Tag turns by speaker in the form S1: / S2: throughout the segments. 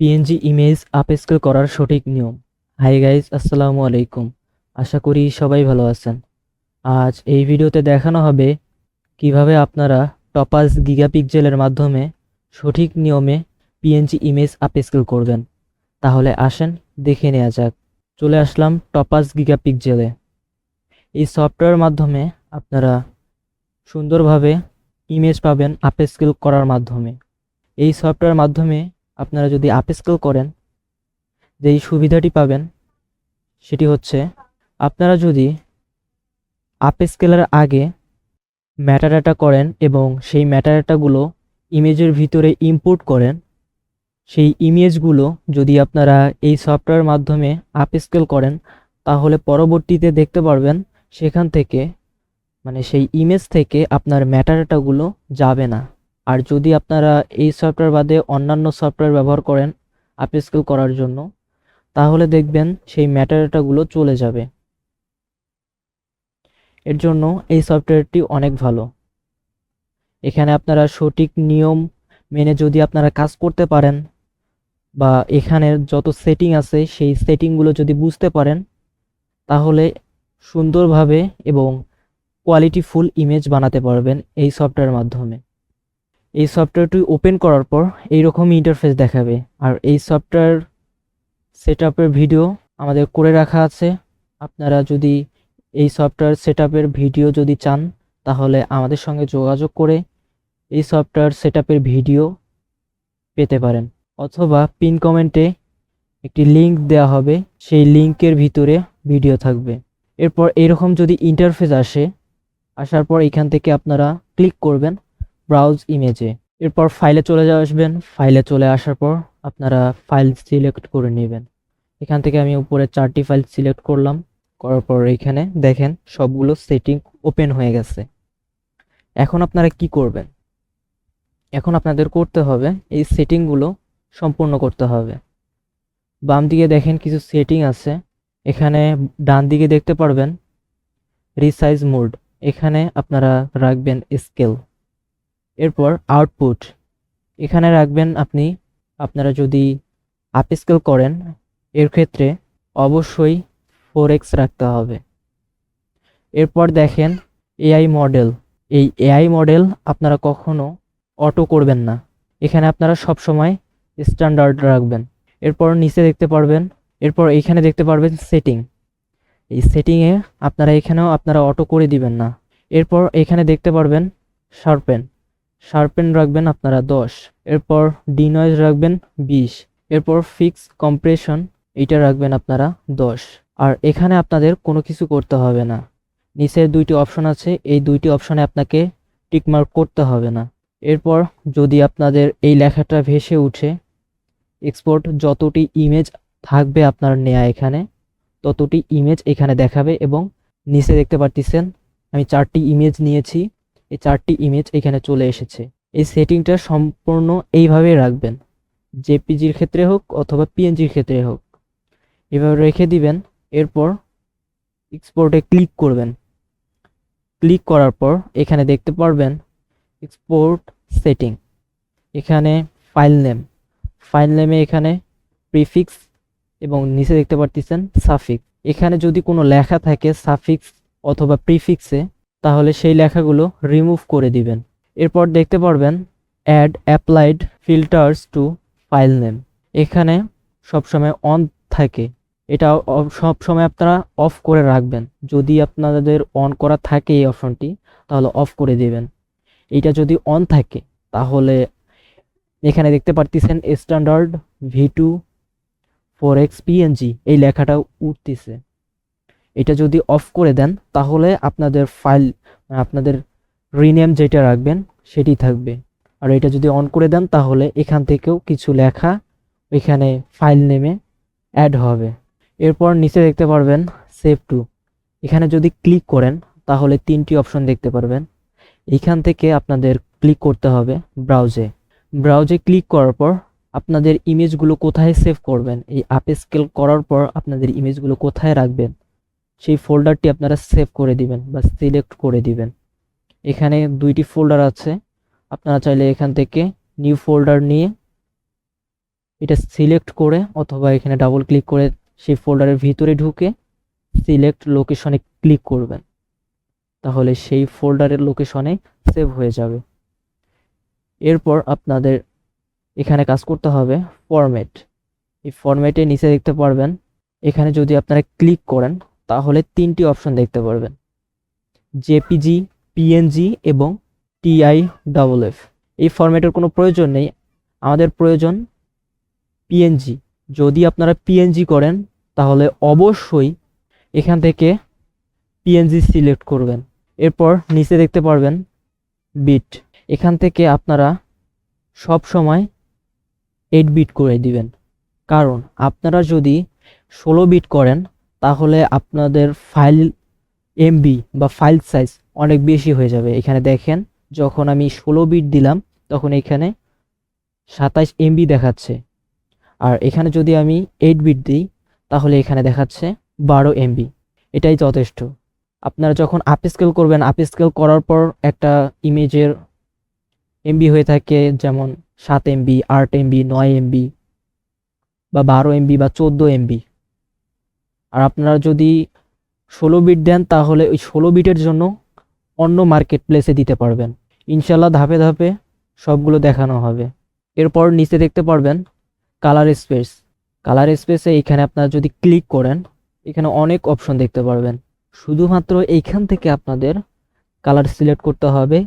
S1: PNG image upscale করার সঠিক নিয়ম। হাই গাইজ আসসালামু আলাইকুম। আশা করি সবাই ভালো আছেন। আজ এই ভিডিওতে দেখানো হবে কীভাবে আপনারা টপাস গিগাপিক্সেলের মাধ্যমে সঠিক নিয়মে পিএনজি ইমেজ আপস্কেল করবেন। তাহলে আসেন, দেখে নেওয়া যাক। চলে আসলাম টপাস গিগাপিক্সেলে। এই সফটওয়্যার মাধ্যমে আপনারা সুন্দরভাবে ইমেজ পাবেন আপস্কেল করার মাধ্যমে। এই সফটওয়্যার মাধ্যমে আপনারা যদি আপস্কেল করেন, যেই সুবিধাটি পাবেন, সেটি হচ্ছে আপনারা যদি আপস্কেলের আগে ম্যাটাডাটা করেন এবং সেই ম্যাটাডাটাগুলো ইমেজের ভিতরে ইম্পোর্ট করেন, সেই ইমেজগুলো যদি আপনারা এই সফটওয়্যার মাধ্যমে আপস্কেল করেন, তাহলে পরবর্তীতে দেখতে পারবেন সেখান থেকে মানে সেই ইমেজ থেকে আপনার ম্যাটাডাটাগুলো যাবে না। আর যদি আপনারা এই সফটওয়্যার বাদে অন্যান্য সফটওয়্যার ব্যবহার করেন আপস্কেল করার জন্য, তাহলে দেখবেন সেই ম্যাটাডাটাগুলো চলে যাবে। এর জন্য এই সফটওয়্যারটি অনেক ভালো। এখানে আপনারা সঠিক নিয়ম মেনে যদি আপনারা কাজ করতে পারেন বা এখানের যত সেটিং আছে সেই সেটিংগুলো যদি বুঝতে পারেন, তাহলে সুন্দরভাবে এবং কোয়ালিটিফুল ইমেজ বানাতে পারবেন এই সফটওয়্যার মাধ্যমে। এই সফটওয়্যারটি ওপেন করার পর এইরকম ইন্টারফেস দেখাবে। আর এই সফটওয়্যার সেট ভিডিও আমাদের করে রাখা আছে। আপনারা যদি এই সফটওয়্যার সেট ভিডিও যদি চান, তাহলে আমাদের সঙ্গে যোগাযোগ করে এই সফটওয়্যার সেট ভিডিও পেতে পারেন। অথবা পিন কমেন্টে একটি লিংক দেওয়া হবে, সেই লিংকের ভিতরে ভিডিও থাকবে। এরপর এরকম যদি ইন্টারফেস আসে, আসার পর এখান থেকে আপনারা ক্লিক করবেন। ব্রাউজ ইমেজে এরপর ফাইলে চলে আসবেন। ফাইলে চলে আসার পর আপনারা ফাইল সিলেক্ট করে নেবেন। এখান থেকে আমি উপরে চারটি ফাইল সিলেক্ট করলাম। করার পর এখানে দেখেন সবগুলো সেটিং ওপেন হয়ে গেছে। এখন আপনারা কি করবেন? এখন আপনাদের করতে হবে এই সেটিংগুলো সম্পূর্ণ করতে হবে। বাম দিকে দেখেন কিছু সেটিং আছে। এখানে ডান দিকে দেখতে পারবেন রিসাইজ মোড এখানে আপনারা রাখবেন স্কেল এরপর আউটপুট এখানে রাখবেন আপনি, আপনারা যদি আপ স্কেল করেন, এর ক্ষেত্রে অবশ্যই ফোর এক্স রাখতে হবে। এরপর দেখেন এআই মডেল এই এআই মডেল আপনারা কখনো অটো করবেন না। এখানে আপনারা সব সময় স্ট্যান্ডার্ড রাখবেন। এরপর নিচে দেখতে পারবেন, এরপর এইখানে দেখতে পারবেন সেটিং এই সেটিংয়ে আপনারা এখানেও আপনারা অটো করে দিবেন না। এরপর এখানে দেখতে পারবেন শার্পেন শার্পেন রাখবেন আপনারা দশ, এরপর ডিনয়েজ রাখবেন বিশ, এরপর ফিক্স কম্প্রেশন এইটা রাখবেন আপনারা দশ। আর এখানে আপনাদের কোনো কিছু করতে হবে না। নিচের দুইটি অপশন আছে, এই দুইটি অপশনে আপনাকে টিকমার্ক করতে হবে না। এরপর যদি আপনাদের এই লেখাটা ভেসে উঠে এক্সপোর্ট যতটি ইমেজ থাকবে আপনার নেয়া এখানে, ততটি ইমেজ এখানে দেখাবে এবং নিচে দেখতে পারতেছেন, আমি চারটি ইমেজ নিয়েছি। এই চারটি ইমেজ এখানে চলে এসেছে। এই সেটিংটা সম্পূর্ণ এইভাবে রাখবেন। জেপিজির ক্ষেত্রে হোক অথবা পিএনজির ক্ষেত্রে হোক। এভাবে রেখে দিবেন। এরপর এক্সপোর্টে ক্লিক করবেন। ক্লিক করার পর এখানে দেখতে পারবেন এক্সপোর্ট সেটিং এখানে ফাইল নেম ফাইল নেমে এখানে প্রিফিক্স এবং নিচে দেখতে পারতেছেন সাফিক্স এখানে যদি কোনো লেখা থাকে সাফিক্স অথবা প্রিফিক্সে তাহলে সেই লেখাগুলো রিমুভ করে দিবেন। এরপর দেখতে পারবেন add applied filters to file name এখানে সবসময় অন থাকে। এটা সব সময় আপনারা অফ করে রাখবেন। যদি আপনাদের অন করা থাকে এই অপশনটি তাহলে অফ করে দিবেন। এটা যদি অন থাকে, তাহলে এখানে দেখতে পারতেছেন standard V two four X PNG এই লেখাটা উঠতেছে। এটা যদি অফ করে দেন, তাহলে আপনাদের ফাইল আপনাদের রিনেম যেটা রাখবেন, সেটি থাকবে। আর এটা যদি অন করে দেন, তাহলে এখান থেকেও কিছু লেখা এখানে ফাইল নেমে অ্যাড হবে। এরপর নিচে দেখতে পারবেন সেভ টু এখানে যদি ক্লিক করেন, তাহলে তিনটি অপশন দেখতে পারবেন। এখান থেকে আপনাদের ক্লিক করতে হবে ব্রাউজে ব্রাউজে ক্লিক করার পর আপনাদের ইমেজগুলো কোথায় সেভ করবেন? এই আপ স্কেল করার পর আপনাদের ইমেজগুলো কোথায় রাখবেন? সেই ফোল্ডারটি আপনারা সেভ করে দিবেন বা সিলেক্ট করে দিবেন। এখানে দুইটি ফোল্ডার আছে। আপনারা চাইলে এখান থেকে নিউ ফোল্ডার নিয়ে এটা সিলেক্ট করে অথবা এখানে ডাবল ক্লিক করে সেই ফোল্ডারের ভিতরে ঢুকে সিলেক্ট লোকেশনে ক্লিক করবেন। তাহলে সেই ফোল্ডারের লোকেশনে সেভ হয়ে যাবে। এরপর আপনাদের এখানে কাজ করতে হবে ফরম্যাট এই ফরম্যাটে নিচে দেখতে পারবেন। এখানে যদি আপনারা ক্লিক করেন তাহলে তিনটি অপশন দেখতে পারবেন। জেপিজি পিএনজি এবং টিআই ডাবল এফ এই ফরম্যাটের কোনো প্রয়োজন নেই। আমাদের প্রয়োজন পিএনজি যদি আপনারা পিএনজি করেন, তাহলে অবশ্যই এখান থেকে পিএনজি সিলেক্ট করবেন। এরপর নিচে দেখতে পারবেন বিট এখান থেকে আপনারা সব সময় এইট বিট করে দিবেন। কারণ আপনারা যদি ষোলো বিট করেন তাহলে আপনাদের ফাইল এমবি বা ফাইল সাইজ অনেক বেশি হয়ে যাবে। এখানে দেখেন, যখন আমি ষোলো বিট দিলাম, তখন এখানে সাতাইশ এমবি দেখাচ্ছে। আর এখানে যদি আমি এইট বিট দিই, তাহলে এখানে দেখাচ্ছে বারো এমবি এটাই যথেষ্ট। আপনারা যখন আপ স্কেল করবেন আপ স্কেল করার পর একটা ইমেজের এমবি হয়ে থাকে, যেমন সাত এমবি আট এমবি নয় এমবি বা বারো এমবি বা চোদ্দ এমবি আর আপনারা যদি ষোলো বিট দেন, তাহলে ওই ষোলো বিটের জন্য অন্য মার্কেট প্লেসে দিতে পারবেন। ইনশাল্লাহ ধাপে ধাপে সবগুলো দেখানো হবে। এরপর নিচে দেখতে পারবেন কালার স্পেস কালার স্পেসে এখানে আপনারা যদি ক্লিক করেন, এখানে অনেক অপশন দেখতে পারবেন। শুধুমাত্র এইখান থেকে আপনাদের কালার সিলেক্ট করতে হবে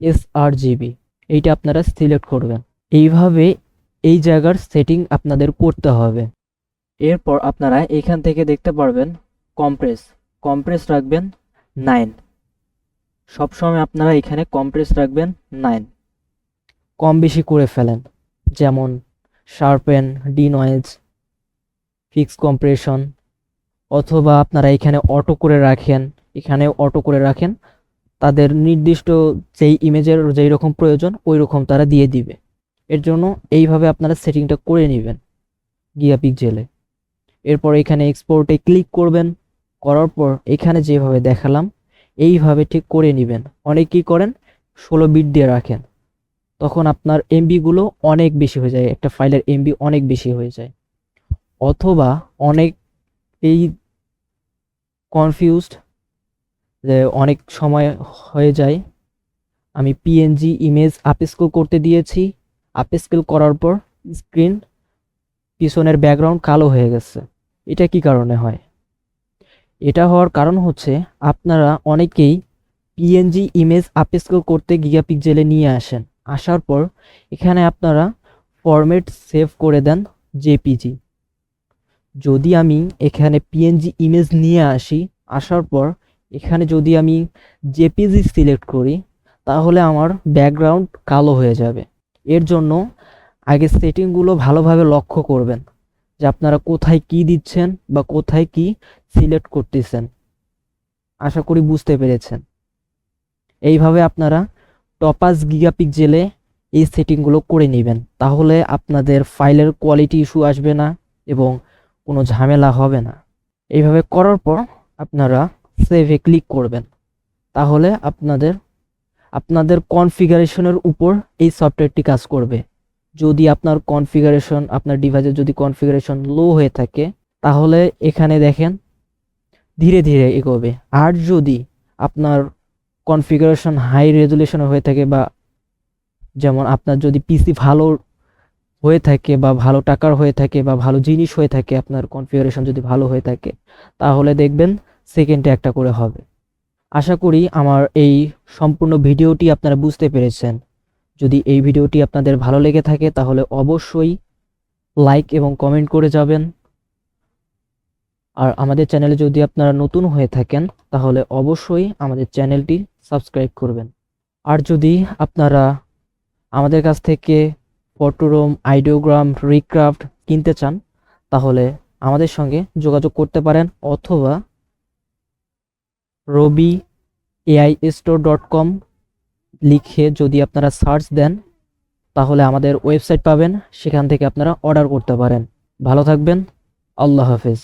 S1: এস আর জিবি এইটা আপনারা সিলেক্ট করবেন। এইভাবে এই জায়গার সেটিং আপনাদের করতে হবে। এরপর আপনারা এখান থেকে দেখতে পারবেন কম্প্রেস কম্প্রেস রাখবেন নাইন সবসময় আপনারা এখানে কম্প্রেস রাখবেন নাইন কম বেশি করে ফেলেন, যেমন sharpen denoise fix compression অথবা আপনারা এখানে অটো করে রাখেন, এখানে অটো করে রাখেন, তাদের নির্দিষ্ট যেই ইমেজের যেই রকম প্রয়োজন, ওই রকম তারা দিয়ে দিবে। এর জন্য এইভাবে আপনারা সেটিংটা করে নেবেন। গিয়া পিকজেলে এরপর এখানে এক্সপোর্টে ক্লিক করবেন। করার পর এখানে যেভাবে দেখালাম, এইভাবে ঠিক করে নেবেন। অনেক কি করেন? ষোলো বিট দিয়ে রাখেন। তখন আপনার এমবিগুলো অনেক বেশি হয়ে যায়, একটা ফাইলের এমবি অনেক বেশি হয়ে যায়। অথবা অনেক এই কনফিউজড যে অনেক সময় হয়ে যায়। আমি পিএনজি ইমেজ আপস্কেল করতে দিয়েছি। আপস্কেল করার পর স্ক্রিন পিছনের ব্যাকগ্রাউন্ড কালো হয়ে গেছে। এটা কি কারণে হয়? এটা হওয়ার কারণ হচ্ছে আপনারা অনেকেই P N G image upscale করতে গিগা পিকজেলে নিয়ে আসেন। আসার পর এখানে আপনারা ফরম্যাট সেভ করে দেন জেপিজি যদি আমি এখানে পিএনজি ইমেজ নিয়ে আসি, আসার পর এখানে যদি আমি জেপিজি সিলেক্ট করি, তাহলে আমার ব্যাকগ্রাউন্ড কালো হয়ে যাবে। এর জন্য আগে সেটিংগুলো ভালোভাবে লক্ষ্য করবেন। যে আপনারা কোথায় কি দিচ্ছেন বা কোথায় কি সিলেক্ট করতেছেন। আশা করি বুঝতে পেরেছেন। এইভাবে আপনারা টপাস গিগাপিক্সেলে এই সেটিংগুলো করে নেবেন। তাহলে আপনাদের ফাইলের কোয়ালিটি ইস্যু আসবে না এবং কোনো ঝামেলা হবে না। এইভাবে করার পর আপনারা সেভে ক্লিক করবেন। তাহলে আপনাদের আপনাদের কনফিগারেশনের উপর এই সফটওয়্যারটি কাজ করবে। যদি আপনার কনফিগারেশন আপনার ডিভাইসের যদি কনফিগারেশন লো হয়ে থাকে, তাহলে এখানে দেখেন ধীরে ধীরে এগোবে। আর যদি আপনার কনফিগারেশন হাই রেজুলেশনে হয়ে থাকে বা যেমন আপনার যদি পিসি ভালো হয়ে থাকে বা ভালো টাকার হয়ে থাকে বা ভালো জিনিস হয়ে থাকে, আপনার কনফিগারেশন যদি ভালো হয়ে থাকে, তাহলে দেখবেন সেকেন্ডে একটা করে হবে। আশা করি আমার এই সম্পূর্ণ ভিডিওটি আপনারা বুঝতে পেরেছেন। যদি এই ভিডিওটি আপনাদের ভালো লেগে থাকে, তাহলে অবশ্যই লাইক এবং কমেন্ট করে যাবেন। আর আমাদের চ্যানেলে যদি আপনারা নতুন হয়ে থাকেন, তাহলে অবশ্যই আমাদের চ্যানেলটি সাবস্ক্রাইব করবেন। আর যদি আপনারা আমাদের কাছ থেকে ফটোরোম, আইডিওগ্রাম, রিক্রাফট কিনতে চান, তাহলে আমাদের সঙ্গে যোগাযোগ করতে পারেন অথবা Robi AI store dot com লিখে যদি আপনারা সার্চ দেন, তাহলে আমাদের ওয়েবসাইট পাবেন। সেখান থেকে আপনারা অর্ডার করতে পারেন। ভালো থাকবেন। আল্লাহ হাফেজ।